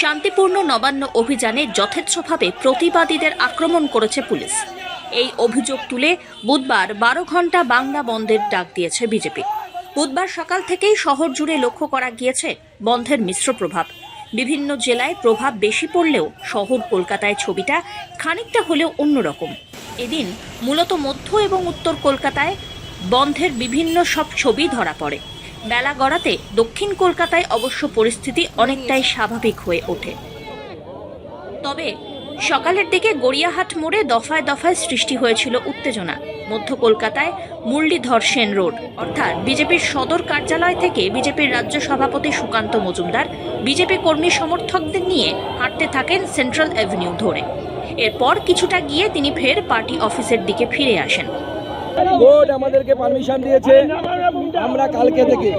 শান্তিপূর্ণ নবান্ন অভিযানে যথেচ্ছভাবে প্রতিবাদীদের আক্রমণ করেছে পুলিশ। এই অভিযোগ তুলে বুধবার বারো ঘণ্টা বাংলা বন্ধের ডাক দিয়েছে বিজেপি। বুধবার সকাল থেকেই শহর জুড়ে লক্ষ্য করা গিয়েছে বন্ধের মিশ্র প্রভাব। বিভিন্ন জেলায় প্রভাব বেশি পড়লেও শহর কলকাতায় ছবিটা খানিকটা হলেও অন্যরকম। এদিন মূলত মধ্য এবং উত্তর কলকাতায় বন্ধের বিভিন্ন সব ছবি ধরা পড়ে। বেলা গড়াতে দক্ষিণ কলকাতায় অবশ্য পরিস্থিতি অনেকটাই স্বাভাবিক হয়ে ওঠে। তবে সকালের দিকে গড়িয়াহাট মোড়ে দফায় দফায় সৃষ্টি হয়েছিল উত্তেজনা। মধ্য কলকাতায় মুরলীধর সেন রোড, অর্থাৎ বিজেপির সদর কার্যালয় থেকে বিজেপির রাজ্য সভাপতি সুকান্ত মজুমদার বিজেপি কর্মী সমর্থকদের নিয়ে হাঁটতে থাকেন সেন্ট্রাল অ্যাভিনিউ ধরে। এরপর কিছুটা গিয়ে তিনি ফের পার্টি অফিসের দিকে ফিরে আসেন। কোর্ট আমাদেরকে পারমিশন দিয়েছে। আমরা কালকে থেকে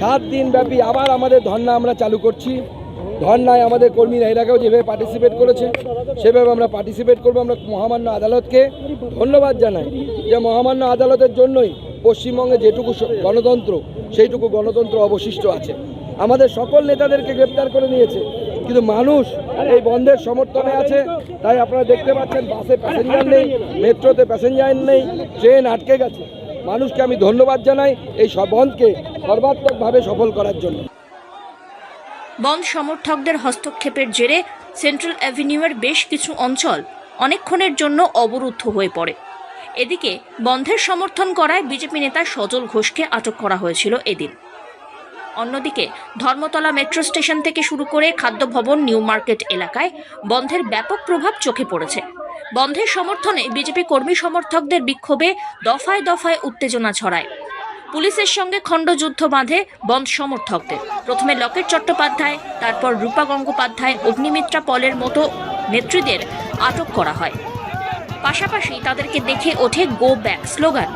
সাত দিন ব্যাপী আবার আমাদের ধর্না আমরা চালু করছি। ধর্নায় আমাদের কর্মীরা এর আগেও যেভাবে পার্টিসিপেট করেছে, সেভাবে আমরা পার্টিসিপেট করব আমরা মহামান্য আদালতকে। ধন্যবাদ জানাই যে মহামান্য আদালতের জন্যই পশ্চিমবঙ্গে যেটুকু গণতন্ত্র, সেইটুকু গণতন্ত্র অবশিষ্ট আছে। আমাদের সকল নেতাদেরকে গ্রেপ্তার করে নিয়েছে। কিন্তু মানুষ এই বন্ধের সমর্থনে আছে, তাই আপনারা দেখতে পাচ্ছেন বাসে প্যাসেঞ্জার নেই, মেট্রোতে প্যাসেঞ্জার নেই ট্রেন আটকে গেছে। মানুষকে আমি ধন্যবাদ জানাই এই বন্ধকে সর্বাত্মকভাবে সফল করার জন্য। বন্ধ সমর্থকদের হস্তক্ষেপের জেরে সেন্ট্রাল অ্যাভিনিউয়ের বেশ কিছু অঞ্চল অনেকক্ষণের জন্য অবরুদ্ধ হয়ে পড়ে। এদিকে বন্ধের সমর্থন করায় বিজেপি নেতা সজল ঘোষকে আটক করা হয়েছিল এদিন। অন্যদিকে ধর্মতলা মেট্রো স্টেশন থেকে শুরু করে খাদ্য ভবন নিউ মার্কেট এলাকায় বন্ধের ব্যাপক প্রভাব চোখে পড়েছে। বন্ধের সমর্থনে বিজেপি কর্মী সমর্থকদের বিক্ষোভে দফায় দফায় উত্তেজনা ছড়ায়। পুলিশের সঙ্গে খণ্ডযুদ্ধ বাঁধে বন্ধ সমর্থকদের। প্রথমে লকেট চট্টোপাধ্যায়, তারপর রূপা গঙ্গোপাধ্যায়, অগ্নিমিত্রা পলের মতো নেত্রীদের আটক করা হয়। পাশাপাশি তাদেরকে দেখে ওঠে গো ব্যাক স্লোগান।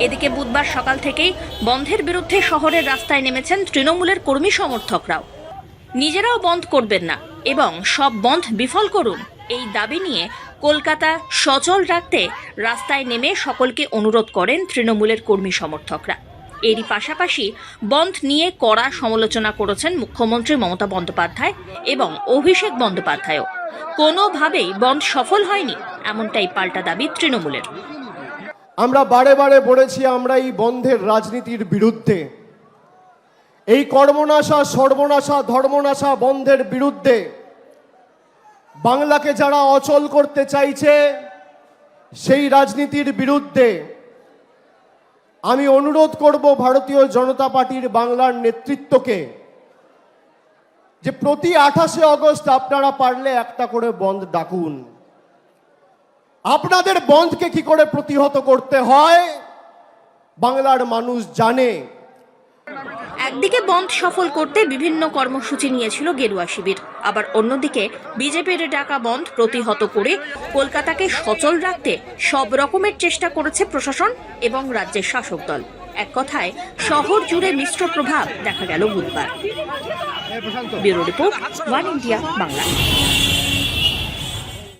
এদিকে বুধবার সকাল থেকেই বন্ধের বিরুদ্ধে শহরের রাস্তায় নেমেছেন তৃণমূলের কর্মী সমর্থকরাও। নিজেরাও বন্ধ করবেন না এবং সব বন্ধ বিফল করুন এই দাবি নিয়ে কলকাতা সচল রাখতে রাস্তায় নেমে সকলকে অনুরোধ করেন তৃণমূলের কর্মী সমর্থকরা। এরই পাশাপাশি বন্ধ নিয়ে কড়া সমালোচনা করেছেন মুখ্যমন্ত্রী মমতা বন্দ্যোপাধ্যায় এবং অভিষেক বন্দ্যোপাধ্যায়ও। কোনোভাবেই বন্ধ সফল হয়নি, এমনটাই পাল্টা দাবি তৃণমূলের। আমরা বারে বারে বলেছি, আমরা এই বন্ধের রাজনীতির বিরুদ্ধে। এই কর্মনাশা, সর্বনাশা, ধর্মনাশা বন্ধের বিরুদ্ধে বাংলাকে যারা অচল করতে চাইছে, সেই রাজনীতির বিরুদ্ধে আমি অনুরোধ করব ভারতীয় জনতা পার্টির বাংলার নেতৃত্বকে যে প্রতি আঠাশে অগস্ট আপনারা পারলে একটা করে বন্ধ ডাকুন। আপনাদের বন্ধকে কি করে প্রতিহত করতে হয়? বাংলার মানুষ জানে। একদিকে বন্ধ সফল করতে বিভিন্ন কর্মসূচি নিয়েছিল গেরুয়া শিবির। আবার অন্যদিকে বিজেপির ডাকা বন্ধ প্রতিহত করে কলকাতাকে সচল রাখতে সব রকমের চেষ্টা করেছে প্রশাসন এবং রাজ্যের শাসক দল। এক কথায় শহর জুড়ে মিশ্র প্রভাব দেখা গেল বুধবার। Bureau report one India Bangla.